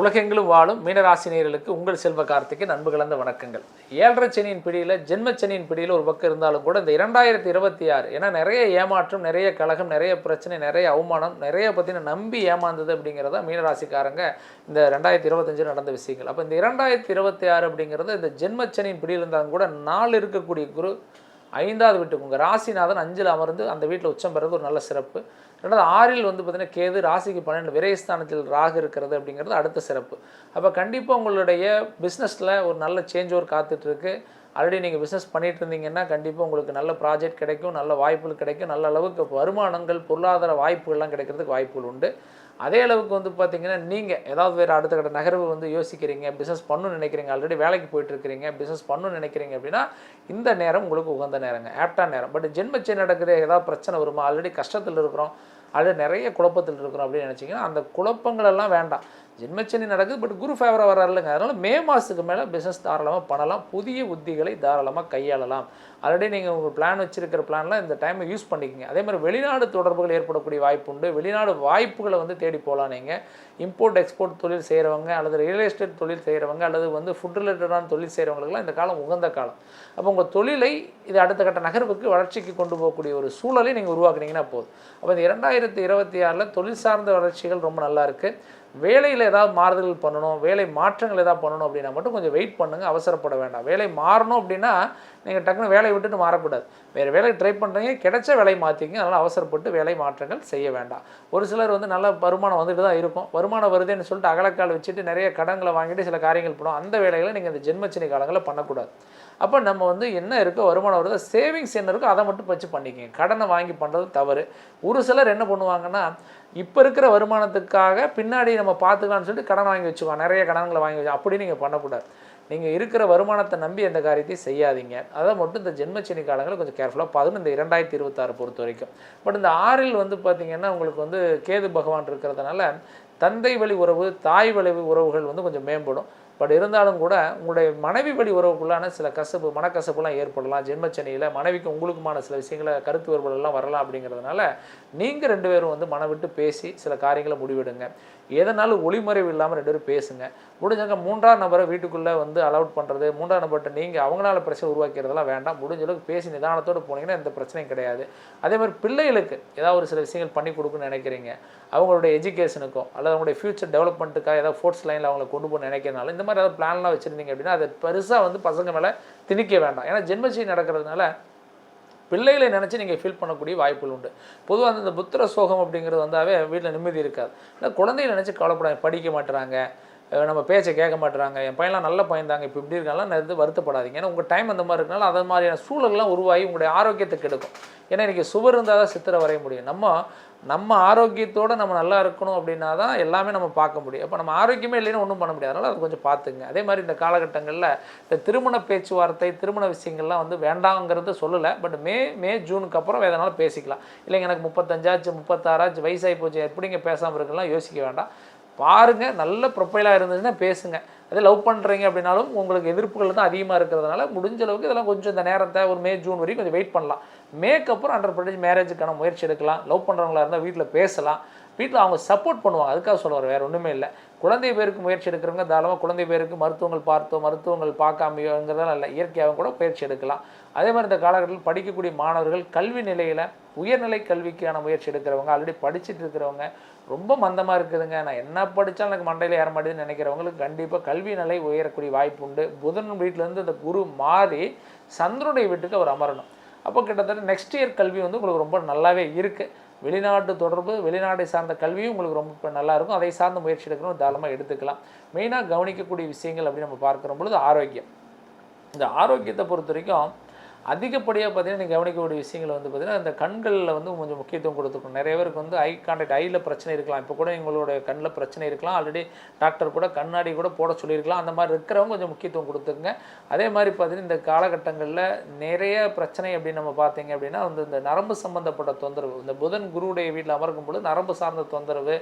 உலகெங்கிலும் வாழும் மீனராசினியர்களுக்கு உங்கள் செல்வ கார்த்திகை நண்பு கலந்த வணக்கங்கள். ஏழரை சனியின் பிடியில் ஜென்மச்சனியின் பிடியில் ஒரு பக்கம் இருந்தாலும் கூட இந்த இரண்டாயிரத்தி இருபத்தி ஆறு ஏன்னா நிறைய ஏமாற்றம் நிறைய கழகம் நிறைய பிரச்சனை நிறைய அவமானம் நிறைய பற்றின நம்பி ஏமாந்தது அப்படிங்கிறத மீனராசிக்காரங்க இந்த ரெண்டாயிரத்தி இருபத்தஞ்சில் நடந்த விஷயங்கள். அப்போ இந்த இரண்டாயிரத்தி இருபத்தி ஆறு அப்படிங்கிறது இந்த ஜென்மச்சனியின் பிடியில் இருந்தாலும் கூட நாள் இருக்கக்கூடிய குரு ஐந்தாவது வீட்டுக்கு உங்கள் ராசிநாதன் அஞ்சில் அமர்ந்து அந்த வீட்டில் உச்சம் பெறது ஒரு நல்ல சிறப்பு. ரெண்டாவது ஆறில் வந்து பார்த்திங்கன்னா கேது ராசிக்கு பன்னெண்டு விரைஸ்தானத்தில் ராகு இருக்கிறது அப்படிங்கிறது அடுத்த சிறப்பு. அப்போ கண்டிப்பாக உங்களுடைய பிஸ்னஸில் ஒரு நல்ல சேஞ்ச் ஓவர் காத்துட்ருக்கு. ஆல்ரெடி நீங்கள் பிஸ்னஸ் பண்ணிகிட்டு இருந்தீங்கன்னா கண்டிப்பாக உங்களுக்கு நல்ல ப்ராஜெக்ட் கிடைக்கும் நல்ல வாய்ப்புகள் கிடைக்கும் நல்ல அளவுக்கு வருமானங்கள் பொருளாதார வாய்ப்புகள்லாம் கிடைக்கிறதுக்கு வாய்ப்புகள் உண்டு. அதே அளவுக்கு வந்து பார்த்தீங்கன்னா நீங்கள் ஏதாவது வேறு அடுத்த கட்ட நகர்வு வந்து யோசிக்கிறீங்க பிஸ்னஸ் பண்ணணும்னு நினைக்கிறீங்க ஆல்ரெடி வேலைக்கு போயிட்டுருக்கிறீங்க பிஸ்னஸ் பண்ணணும்னு நினைக்கிறீங்க அப்படின்னா இந்த நேரம் உங்களுக்கு உகந்த நேரங்க ஆப்டான நேரம். பட் ஜென்மச்சை நடக்குது ஏதாவது பிரச்சனை வருமா? ஆல்ரெடி கஷ்டத்தில் இருக்கிறோம் ஆல்ரெடி நிறைய குழப்பத்தில் இருக்கிறோம் அப்படின்னு நினச்சிங்கன்னா அந்த குழப்பங்களெல்லாம் வேண்டாம். ஜென்மச்சனி நடக்குது பட் குரு ஃபேவராக வராருலங்க அதனால் மே மாதத்துக்கு மேலே பிஸ்னஸ் தாராளமாக பண்ணலாம். புதிய உத்திகளை தாராளமாக கையாளலாம். ஆல்ரெடி நீங்கள் உங்கள் பிளான் வச்சுருக்கிற பிளான்லாம் இந்த டைமை யூஸ் பண்ணிக்கோங்க. அதே மாதிரி வெளிநாடு தொடர்புகள் ஏற்படக்கூடிய வாய்ப்பு உண்டு. வெளிநாடு வாய்ப்புகளை வந்து தேடி போகலாம் நீங்கள் இம்போர்ட் எக்ஸ்போர்ட் தொழில் செய்கிறவங்க அல்லது ரியல் எஸ்டேட் தொழில் செய்கிறவங்க அல்லது வந்து ஃபுட் ரிலேட்டடான தொழில் செய்கிறவங்களுக்குலாம் இந்த காலம் உகந்த காலம். அப்போ உங்கள் தொழிலை இது அடுத்த கட்ட நகர்வுக்கு வளர்ச்சிக்கு கொண்டு போகக்கூடிய ஒரு சூழலை நீங்கள் உருவாக்குனீங்கன்னா போதும். அப்போ இந்த இரண்டாயிரத்தி இருபத்தி ஆறில் தொழில் சார்ந்த வளர்ச்சிகள் ரொம்ப நல்லா இருக்குது வேலையில் ஏதாவது மாறுதல் பண்ணணும் வேலை மாற்றங்கள் ஏதாவது பண்ணணும் அப்படின்னா மட்டும் கொஞ்சம் வெயிட் பண்ணுங்கள் அவசரப்பட வேண்டாம். வேலை மாறணும் அப்படின்னா நீங்கள் டக்குன்னு வேலையை விட்டுட்டு மாறக்கூடாது. வேறு வேலை ட்ரை பண்ணுறீங்க கிடைச்ச வேலையை மாற்றிங்க அதனால் அவசரப்பட்டு வேலை மாற்றங்கள் செய்ய வேண்டாம். ஒரு சிலர் வந்து நல்ல வருமானம் வந்துட்டு தான் இருக்கும். வருமானம் வருதுன்னு சொல்லிட்டு அகலக்கால் வச்சுட்டு நிறைய கடன்களை வாங்கிட்டு சில காரியங்கள் பண்ணுவோம் அந்த வேலைகளை நீங்கள் இந்த ஜென்மச்சினி காலங்களில் பண்ணக்கூடாது. அப்போ நம்ம வந்து என்ன இருக்கோ வருமானம் வருதோ சேவிங்ஸ் என்ன இருக்கோ அதை மட்டும் வச்சு பண்ணிக்கங்க. கடனை வாங்கி பண்ணுறது தவறு. ஒரு சிலர் என்ன பண்ணுவாங்கன்னா இப்போ இருக்கிற வருமானத்துக்காக பின்னாடி நம்ம பார்த்துக்கலாம்னு சொல்லிட்டு கடன் வாங்கி வச்சுக்கோங்க நிறைய கடன்களை வாங்கி வச்சு அப்படி நீங்கள் பண்ணக்கூடாது. நீங்கள் இருக்கிற வருமானத்தை நம்பி எந்த காரியத்தையும் செய்யாதீங்க. அதை மட்டும் இந்த ஜென்மச்சினி காலங்களில் கொஞ்சம் கேர்ஃபுல்லாக பார்த்துட்டு இந்த இரண்டாயிரத்தி இருபத்தாறு பொறுத்த வரைக்கும் பட் இந்த ஆறில் வந்து பார்த்திங்கன்னா உங்களுக்கு வந்து கேது பகவான் இருக்கிறதுனால தந்தை வழி உறவு தாய் வழி உறவுகள் வந்து கொஞ்சம் மேம்படும். பட் இருந்தாலும் கூட உங்களுடைய மனைவி வழி உறவுக்குள்ளான சில கசப்பு மனக்கசப்புலாம் ஏற்படலாம். ஜென்மச்சனியில் மனைவிக்கு உங்களுக்குமான சில விஷயங்களை கருத்து வேறுபாடுலாம் வரலாம் அப்படிங்கிறதுனால நீங்கள் ரெண்டு பேரும் வந்து மனம் விட்டு பேசி சில காரியங்களை முடிவெடுங்க. எதனாலும் ஒளிமறைவு இல்லாமல் ரெண்டு பேரும் பேசுங்க. முடிஞ்சவங்க மூன்றாம் நபரை வீட்டுக்குள்ளே வந்து அலவுட் பண்ணுறது மூன்றாம் நபர்கிட்ட நீங்கள் அவங்களால பிரச்சனை உருவாக்கிறதெல்லாம் வேண்டாம். முடிஞ்ச அளவுக்கு பேசி நிதானத்தோடு போனீங்கன்னா எந்த பிரச்சனையும் கிடையாது. அதே மாதிரி பிள்ளைகளுக்கு ஏதாவது ஒரு சில விஷயங்கள் பண்ணி கொடுக்குன்னு நினைக்கிறீங்க. அவங்களுடைய எஜுகேஷனுக்கும் அல்லது அவங்களுடைய ஃபியூச்சர் டெவலப்மெண்ட்டுக்காக ஏதாவது ஃபோர்ட்ஸ் லைனில் அவங்கள கொண்டு போய் நினைக்கிறனால இந்த மாதிரி ஏதாவது பிளான்லாம் வச்சுருந்தீங்க அப்படின்னா அதை பெருசாக வந்து பசங்க மேலே திணிக்க வேண்டாம். ஏன்னா ஜென்மச்சி நடக்கிறதுனால பிள்ளைகளை நினச்சி நீங்கள் ஃபீல் பண்ணக்கூடிய வாய்ப்புகள் உண்டு. பொதுவாக அந்த புத்திர சோகம் அப்படிங்கிறது வந்தாவே வீட்டில் நிம்மதி இருக்காது. இல்லை குழந்தைகளை நினச்சி கவலைப்படாது படிக்க மாட்டுறாங்க நம்ம பேச்சை கேட்க மாட்டுறாங்க என் பையன்லாம் நல்ல பையன் தாங்க இப்போ இப்படி இருக்காலாம் நான் இது வருத்தப்படாதீங்க. ஏன்னா உங்கள் டைம் அந்த மாதிரி இருக்கனால அது மாதிரியான சூழல்லாம் உருவாகி உங்களுடைய ஆரோக்கியத்தை கெடுக்கும். ஏன்னா இன்றைக்கி சுவர் இருந்தால் தான் சித்திரை வரைய முடியும். நம்ம நம்ம ஆரோக்கியத்தோடு நம்ம நல்லா இருக்கணும் அப்படின்னா தான் எல்லாமே நம்ம பார்க்க முடியும். அப்போ நம்ம ஆரோக்கியமே இல்லைன்னா ஒன்றும் பண்ண முடியாது. அதனால் அது கொஞ்சம் பார்த்துங்க. அதே மாதிரி இந்த காலகட்டங்களில் இந்த திருமண பேச்சுவார்த்தை திருமண விஷயங்கள்லாம் வந்து வேண்டாங்கிறது சொல்லலை. பட் மே மே ஜூனுக்கு அப்புறம் எதனாலும் பேசிக்கலாம். இல்லைங்க எனக்கு முப்பத்தஞ்சாச்சு முப்பத்தாறாச்சு வயசாகி போச்சு. எப்படிங்க பேசாமல் இருக்கலாம்? யோசிக்க வேண்டாம். பாருங்கள் நல்ல ப்ரொஃபைலாக இருந்துச்சுன்னா பேசுங்க. அதே லவ் பண்ணுறீங்க அப்படின்னாலும் உங்களுக்கு எதிர்ப்புகள் தான் அதிகமாக இருக்கிறதுனால முடிஞ்ச அளவுக்கு இதெல்லாம் கொஞ்சம் இந்த நேரத்தை ஒரு மே ஜூன் வரைக்கும் கொஞ்சம் வெயிட் பண்ணலாம். மேக்கப்புறம் ஹண்ட்ரட் பர்சன்டேஜ் மேரேஜுக்கான முயற்சி எடுக்கலாம். லவ் பண்ணுறவங்களா இருந்தால் வீட்டில் பேசலாம். வீட்டில் அவங்க சப்போர்ட் பண்ணுவாங்க. அதுக்காக சொல்லுவார் வேறு ஒன்றுமே இல்லை. குழந்தை பேருக்கு முயற்சி எடுக்கிறவங்க தாராளமாக குழந்தை பேருக்கு மருத்துவங்கள் பார்த்தோ மருத்துவங்கள் பார்க்காமையோங்கிறதெல்லாம் இல்லை. இயற்கையாகவும் கூட பயிற்சி எடுக்கலாம். அதே மாதிரி இந்த காலகட்டத்தில் படிக்கக்கூடிய மாணவர்கள் கல்வி நிலையில் உயர்நிலை கல்விக்கான முயற்சி எடுக்கிறவங்க ஆல்ரெடி படிச்சுட்டு இருக்கிறவங்க ரொம்ப மந்தமாக இருக்குதுங்க. நான் என்ன படித்தாலும் எனக்கு மண்டையில் ஏற மாட்டேதுன்னு நினைக்கிறவங்களுக்கு கண்டிப்பாக கல்வி நிலை உயரக்கூடிய வாய்ப்பு உண்டு. புதன் வீட்டிலேருந்து அந்த குரு மாறி சந்திரனுடைய வீட்டுக்கு அவர் அமரணும். அப்போ கிட்டத்தட்ட நெக்ஸ்ட் இயர் கல்வி வந்து உங்களுக்கு ரொம்ப நல்லாவே இருக்குது வெளிநாட்டு தொடர்பு வெளிநாட்டை சார்ந்த கல்வியும் உங்களுக்கு ரொம்ப நல்லாயிருக்கும் அதை சார்ந்த முயற்சி எடுக்கணும் தாராளமாக எடுத்துக்கலாம். மெயினாக கவனிக்கக்கூடிய விஷயங்கள் அப்படின்னு நம்ம பார்க்குற பொழுது ஆரோக்கியம். இந்த ஆரோக்கியத்தை பொறுத்த வரைக்கும் அதிகப்படியாக பார்த்தீங்கன்னா நீங்கள் கவனிக்கக்கூடிய விஷயங்கள் வந்து பார்த்தீங்கன்னா இந்த கண்களில் வந்து கொஞ்சம் முக்கியத்துவம் கொடுத்துருக்கணும் நிறைய பேருக்கு வந்து ஐ கான்டாக்ட் ஐயில் பிரச்சனை இருக்கலாம். இப்போ கூட எங்களுடைய கண்ணில் பிரச்சனை இருக்கலாம். ஆல்ரெடி டாக்டர் கூட கண்ணாடி கூட போட சொல்லியிருக்கலாம். அந்த மாதிரி இருக்கிறவங்க கொஞ்சம் முக்கியத்துவம் கொடுத்துங்க அதே மாதிரி பார்த்தீங்கன்னா இந்த காலகட்டங்களில் நிறைய பிரச்சனை அப்படின்னு நம்ம பார்த்தீங்க அப்படின்னா வந்து இந்த நரம்பு சம்பந்தப்பட்ட தொந்தரவு இந்த புதன் குருவுடைய வீட்டில் அமர்க்கும் பொழுது நரம்பு சார்ந்த தொந்தரவு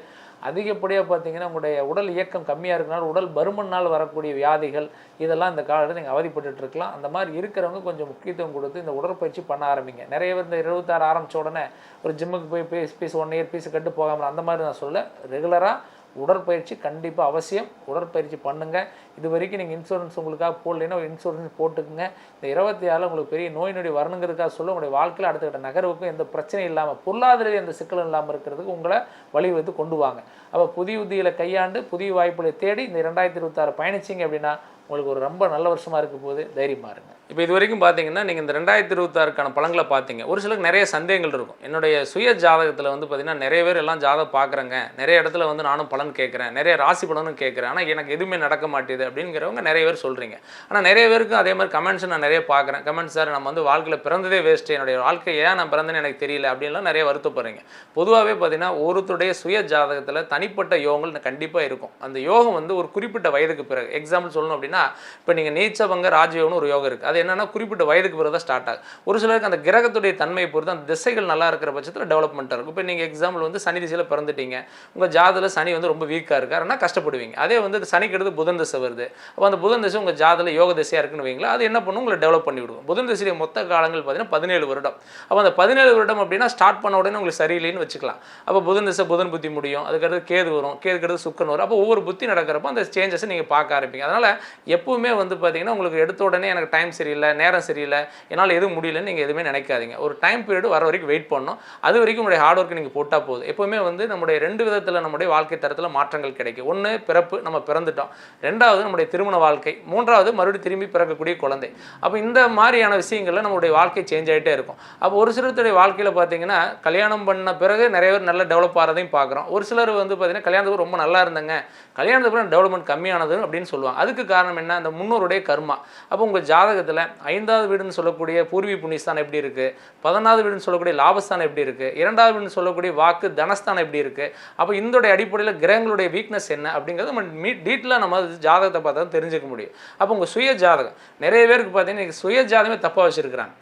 அதிகப்படியாக பார்த்தீங்கன்னா உங்களுடைய உடல் இயக்கம் கம்மியாக இருக்கனால உடல் பருமனால் வரக்கூடிய வியாதிகள் இதெல்லாம் இந்த காலத்தில் நீங்கள் அவதிப்பட்டுருக்கலாம் அந்த மாதிரி இருக்கிறவங்க கொஞ்சம் முக்கியத்துவம் கொடுத்து இந்த உடற்பயிற்சி பண்ண ஆரம்பிங்க. நிறைய பேர் இந்த இருபத்தாறு ஆரம்பிச்ச உடனே ஒரு ஜிம்முக்கு போய் fees fees one year fees கட்டு போகாமல் அந்த மாதிரி நான் சொல்ல ரெகுலராக உடற்பயிற்சி கண்டிப்பாக அவசியம். உடற்பயிற்சி பண்ணுங்கள் இது வரைக்கும் நீங்கள் இன்சூரன்ஸ் உங்களுக்காக போடலைன்னா ஒரு இன்சூரன்ஸ் போட்டுக்குங்க. இந்த இருபத்தி ஆறில் உங்களுக்கு பெரிய நோய் நொடி வரணுங்கிறதுக்காக சொல்ல உங்களுடைய வாழ்க்கையில் அடுத்தகிட்ட நகர்வுக்கும் எந்த பிரச்சனையும் இல்லாமல் பொருளாதார எந்த சிக்கலும் இல்லாமல் இருக்கிறதுக்கு உங்களை வழிவகுத்து கொண்டு வாங்க. அப்போ புதிய உத்திகளை கையாண்டு புதிய வாய்ப்புகளை தேடி இந்த ரெண்டாயிரத்தி இருபத்தாறு பயணிச்சிங்க அப்படின்னா உங்களுக்கு ஒரு ரொம்ப நல்ல வருஷமாக இருக்க போது தைரியமாக இருங்க இப்போ இது வரைக்கும் பார்த்தீங்கன்னா நீங்கள் இந்த ரெண்டாயிரத்தி இருபத்தாறுக்கான பழங்களை பார்த்தீங்க. ஒரு சிலருக்கு நிறைய சந்தேகங்கள் இருக்கும். என்னுடைய சுய ஜாதகத்தில் வந்து பார்த்தீங்கன்னா நிறைய பேர் எல்லாம் ஜாதகம் பார்க்குறேங்க. நிறைய இடத்துல வந்து நானும் பலன் கேட்குறேன். நிறைய ராசி பலனும் கேட்குறேன். ஆனால் எனக்கு எதுவுமே நடக்க மாட்டேது அப்படிங்கிறவங்க நிறைய பேர் சொல்கிறீங்க ஆனால் நிறைய பேருக்கு அதே மாதிரி கமெண்ட்ஸ் நான் நிறைய பார்க்குறேன். கமெண்ட்ஸ் சார் நம்ம வந்து வாழ்க்கையில் பிறந்ததே வேஸ்ட்டு என்னுடைய வாழ்க்கை ஏன் நான் பிறந்தேன்னு எனக்கு தெரியல. அப்படின்லாம் நிறைய வருத்தப்படுறீங்க. பொதுவாகவே பார்த்தீங்கன்னா ஒருத்தருடைய சுய ஜாதகத்தில் தனிப்பட்ட யோகங்கள் கண்டிப்பாக இருக்கும். அந்த யோகம் வந்து ஒரு குறிப்பிட்ட வயதுக்கு பிறகு எக்ஸாம்பிள் சொல்லணும் அப்படின்னா இப்போ நீங்கள் நீச்சவங்க ராஜயோகம்னு ஒரு யோகம் இருக்குது அது என்னன்னா குறிப்பிட்ட வயதுக்கு பிறகு தான் ஸ்டார்ட் ஆகும். ஒரு சிலருக்கு அந்த கிரகத்துடைய தன்மையை பொறுத்து அந்த திசைகள் நல்லா இருக்கிற பட்சத்தில் டெவலப்மெண்ட்டாக இருக்கும். இப்போ நீங்கள் எக்ஸாம்பிள் வந்து சனி திசையில் பிறந்துட்டீங்க. உங்கள் ஜாதில் சனி வந்து ரொம்ப வீக்காக இருக்காருன்னா கஷ்டப்படுவீங்க. அதே வந்து சனிக்கு அடுத்து புதன் திசை வருது. அப்போ அந்த புதன் திசை உங்கள் ஜாதில் யோக திசையாக இருக்குன்னு வைங்களா அது என்ன பண்ணும்? உங்களை டெவலப் பண்ணி விடுவோம். புதன் திசையுடைய மொத்த காலங்கள் பார்த்தீங்கன்னா பதினேழு வருடம். அப்போ அந்த பதினேழு வருடம் அப்படின்னா ஸ்டார்ட் பண்ண உடனே உங்களுக்கு சரியில்லைன்னு வச்சுக்கலாம். அப்போ புதன் திசை புதன் புத்தி முடியும். அதுக்கடுத்து கேது வரும். கேதுக்கு அடுத்து சுக்கன் வரும். அப்போ ஒவ்வொரு புத்தி நடக்கிறப்போ அந்த சேஞ்சஸை நீங்கள் பார்க்க ஆரம்பிங்க அதனால் எப்பவுமே வந்து பார்த்தீங்கன்னா உங்களுக்கு எடுத்த உடனே எனக்கு டைம் சரி சரியில்லை நேரம் சரியில்லை என்னால் எதுவும் முடியலன்னு நீங்கள் எதுவுமே நினைக்காதீங்க. ஒரு டைம் பீரியட் வர வரைக்கும் வெயிட் பண்ணணும். அது வரைக்கும் உங்களுடைய ஹார்ட் ஒர்க்கு நீங்கள் போட்டால் போதும். எப்போவுமே வந்து நம்முடைய ரெண்டு விதத்தில் நம்முடைய வாழ்க்கை தரத்தில் மாற்றங்கள் கிடைக்கும். ஒன்று பிறப்பு நம்ம பிறந்துட்டோம். ரெண்டாவது நம்முடைய திருமண வாழ்க்கை. மூன்றாவது மறுபடியும் திரும்பி பிறக்கக்கூடிய குழந்தை. அப்போ இந்த மாதிரியான விஷயங்களில் நம்மளுடைய வாழ்க்கை சேஞ்ச் ஆகிட்டே இருக்கும். அப்போ ஒரு சிலருடைய வாழ்க்கையில் பார்த்தீங்கன்னா கல்யாணம் பண்ண பிறகு நிறைய பேர் நல்ல டெவலப் ஆகிறதையும் பார்க்குறோம் ஒரு சிலர் வந்து பார்த்தீங்கன்னா கல்யாணத்துக்கு ரொம்ப நல்லா இருந்தாங்க. கல்யாணத்துக்கு டெவலப்மெண்ட் கம்மியானது அப்படின்னு சொல்லுவாங்க. அதுக்கு காரணம் என்ன? அந்த முன்னோருடைய கர்மா. அப்போ உங்கள் ஜாதகத்தில் ஐந்தாவது வீடுன்னு சொல்லக்கூடிய பூர்வி புண்ணியஸ்தானம் எப்படி இருக்குது பதினாவது வீடுன்னு சொல்லக்கூடிய லாபஸ்தானம் எப்படி இருக்குது இரண்டாவது வீடுன்னு சொல்லக்கூடிய வாக்கு தனஸ்தானம் எப்படி இருக்குது அப்போ இந்தோடைய அடிப்படையில் கிரகங்களுடைய வீக்னஸ் என்ன அப்படிங்கிறது நம்ம மீ டீட்டெயிலாக நம்ம ஜாதகத்தை பார்த்தா தான் தெரிஞ்சுக்க முடியும். அப்போ உங்கள் சுய ஜாதகம் நிறைய பேருக்கு பார்த்தீங்கன்னா சுய ஜாதகமே தப்பாக வச்சுருக்கிறாங்க.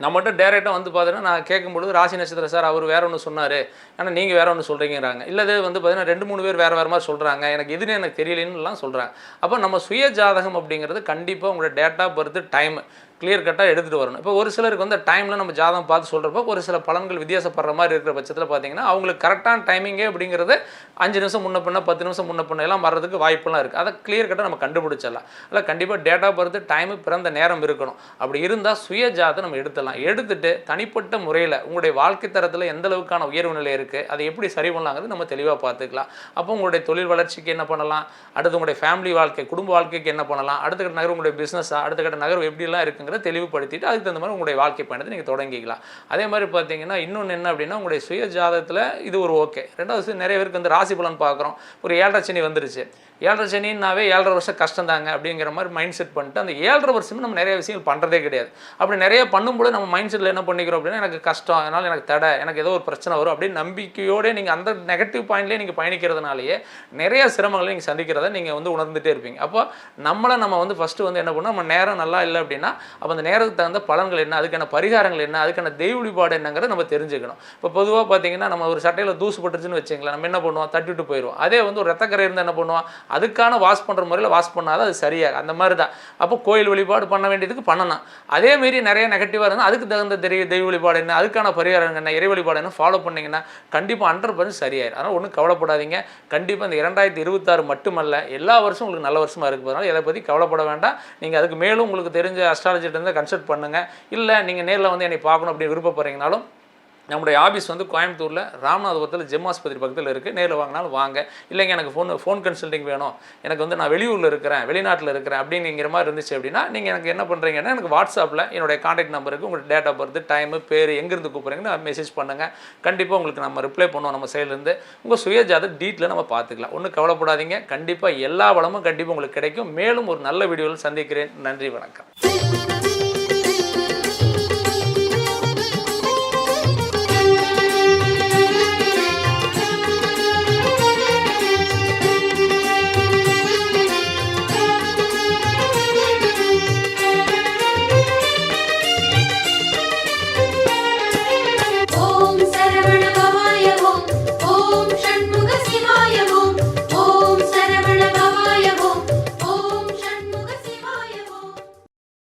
நம்மகிட்ட டேரெக்டாக வந்து பார்த்தீங்கன்னா நான் கேட்கும்பொழுது ராசி நட்சத்திரம் சார் அவர் வேற ஒன்று சொன்னார். ஆனால் நீங்கள் வேற ஒன்று சொல்கிறீங்கிறாங்க இல்லை இது வந்து பார்த்தீங்கன்னா ரெண்டு மூணு பேர் வேறு வேறு மாதிரி சொல்கிறாங்க எனக்கு எதுன்னு எனக்கு தெரியலன்னுலாம் சொல்கிறாங்க அப்போ நம்ம சுய ஜாதகம் அப்படிங்கிறது கண்டிப்பாக உங்களோட டேட்டா பர்த் டைம் கிளியர் கட்டாக எடுத்துகிட்டு வரணும். இப்போ ஒரு சிலருக்கு வந்து டைமில் நம்ம ஜாதகம் பார்த்து சொல்கிறப்போ ஒரு சில பலன்கள் வித்தியாசப்படுற மாதிரி இருக்கிற பட்சத்தில் பார்த்தீங்கன்னா அவங்களுக்கு கரெக்டான டைமிங்கே அப்படிங்கிறது அஞ்சு நிமிஷம் முன்ன பண்ண பத்து நிமிஷம் முன்ன பண்ண எல்லாம் வர்றதுக்கு வாய்ப்பெல்லாம் இருக்குது அதை கிளியர் கட்டாக நம்ம கண்டுபிடிச்சிடலாம். இல்லை கண்டிப்பாக டேட்டா பர்த் டைமு பிறந்த நேரம் இருக்கணும். அப்படி இருந்தால் சுய ஜாதகம் நம்ம எடுத்துடலாம். எடுத்துட்டு தனிப்பட்ட முறையில் உங்களுடைய வாழ்க்கை தரத்தில் எந்த அளவுக்கான உயர்வு நிலை இருக்குது அதை எப்படி சரி பண்ணலாங்கிறது நம்ம தெளிவாக பார்த்துக்கலாம். அப்போ உங்களுடைய தொழில் வளர்ச்சிக்கு என்ன பண்ணலாம்? அடுத்து உங்களுடைய ஃபேமிலி வாழ்க்கை குடும்ப வாழ்க்கைக்கு என்ன பண்ணலாம்? அடுத்த கட்ட நகர் உங்களுடைய பிஸ்னஸாக அடுத்த கட்ட நகர் எப்படிலாம் இருக்குங்கிறத தெளிவுபடுத்திட்டு அதுக்கு தகுந்த மாதிரி உங்களுடைய வாழ்க்கை பயணத்தை நீங்கள் தொடங்கிக்கலாம். அதே மாதிரி பார்த்தீங்கன்னா இன்னொன்று என்ன அப்படின்னா உங்களுடைய சுய ஜாதகத்தில் இது ஒரு ஓகே ரெண்டாவது நிறைய பேருக்கு வந்து ராசி பலன் பார்க்குறோம். ஒரு ஏழரை சனி வந்துருச்சு. ஏழரை சனின்னாவே ஏழரை வருஷம் கஷ்டம் தாங்க அப்படிங்கிற மாதிரி மைண்ட் செட் பண்ணிட்டு அந்த ஏழரை வருஷமே நம்ம நிறைய விஷயங்கள் பண்ணுறதே கிடையாது. அப்படி நிறைய பண்ணும்போது நம்ம மைண்ட் செட்டில் என்ன பண்ணிக்கிறோம் அப்படின்னா எனக்கு கஷ்டம் அதனால் எனக்கு தடை எனக்கு ஏதோ ஒரு பிரச்சனை வரும் அப்படின்னு நம்பிக்கையோட நீங்கள் அந்த நெகட்டிவ் பாயிண்ட்லேயே நீங்கள் பயணிக்கிறதுனாலேயே நிறைய சிரமங்களை நீங்கள் சந்திக்கிறத நீங்கள் வந்து உணர்ந்துகிட்டே இருப்பீங்க. அப்போ நம்மளை நம்ம வந்து ஃபஸ்ட்டு வந்து என்ன பண்ணோம் நம்ம நேரம் நல்லா இல்லை அப்படின்னா அப்போ அந்த நேரத்துக்கு தகுந்த பலன்கள் என்ன அதுக்கான பரிகாரங்கள் என்ன அதுக்கான தெய்வ வழிபாடு என்னங்கிறத நம்ம தெரிஞ்சுக்கணும். இப்போ பொதுவாக பார்த்தீங்கன்னா நம்ம ஒரு சட்டையில் தூசு பட்டுருச்சுன்னு வச்சுங்களேன் நம்ம என்ன பண்ணுவோம்? தட்டிட்டு போயிடுவோம். அதே வந்து ஒரு ரத்தக்கரை இருந்தால் என்ன பண்ணுவோம்? அதுக்கான வாஷ் பண்ணுற முறையில் வாஷ் பண்ணாதான் அது சரியாக அந்த மாதிரி தான் அப்போ கோயில் வழிபாடு பண்ண வேண்டியதுக்கு பண்ணலாம். அதே மாரி நிறைய நெகட்டிவாக இருந்தால் அதுக்கு தகுந்த தெரிய தெய்வ வழிபாடு என்ன அதுக்கான பரிகாரம் என்ன இறை வழிபாடு என்ன ஃபாலோ பண்ணிங்கன்னா கண்டிப்பாக ஹண்ட்ரட் பர்சன்ட் சரியாயிரும். அதனால் ஒன்றும் கவலைப்படாதீங்க. கண்டிப்பாக இந்த இரண்டாயிரத்தி இருபத்தாறு மட்டுமல்ல எல்லா வருஷம் உங்களுக்கு நல்ல வருஷமாக இருக்குது அதனால் எதை பற்றி கவலைப்பட வேண்டாம். நீங்கள் அதுக்கு மேலும் உங்களுக்கு தெரிஞ்ச அஸ்ட்ராலஜிட்டிருந்து கன்சல்ட் பண்ணுங்கள் இல்லை நீங்கள் நேரில் வந்து என்னை பார்க்கணும் அப்படின்னு விருப்பப்படுறீங்கனாலும் நம்முடைய ஆஃபீஸ் வந்து கோயம்புத்தூரில் ராமநாதபுரத்தில் ஜெம் ஆஸ்பத்திரி பக்கத்தில் இருக்குது நேரில் வாங்கினாலும் வாங்க. இல்லைங்க எனக்கு ஃபோன் ஃபோன் கன்சல்டிங் வேணும். எனக்கு வந்து நான் வெளியூரில் இருக்கிறேன் வெளிநாட்டில் இருக்கிறேன் அப்படிங்கிற மாதிரி இருந்துச்சு அப்படின்னா நீங்கள் எனக்கு என்ன பண்ணுறீங்கன்னா எனக்கு வாட்ஸ்அப்பில் என்னுடைய காண்டாக்ட் நம்பருக்கு உங்களோட டேட் ஆஃப் பர்த் டைமு பேர் எங்கேருந்து கூப்பிட்றீங்கன்னு மெசேஜ் பண்ணுங்கள் கண்டிப்பாக உங்களுக்கு நம்ம ரிப்ளை பண்ணுவோம் நம்ம சைட்லேருந்து உங்கள் சுயஜாத டீட்டில் நம்ம பார்த்துக்கலாம் ஒன்றும் கவலைப்படாதீங்க. கண்டிப்பாக எல்லா வளமும் கண்டிப்பாக உங்களுக்கு கிடைக்கும். மேலும் ஒரு நல்ல வீடியோவில் சந்திக்கிறேன். நன்றி வணக்கம்.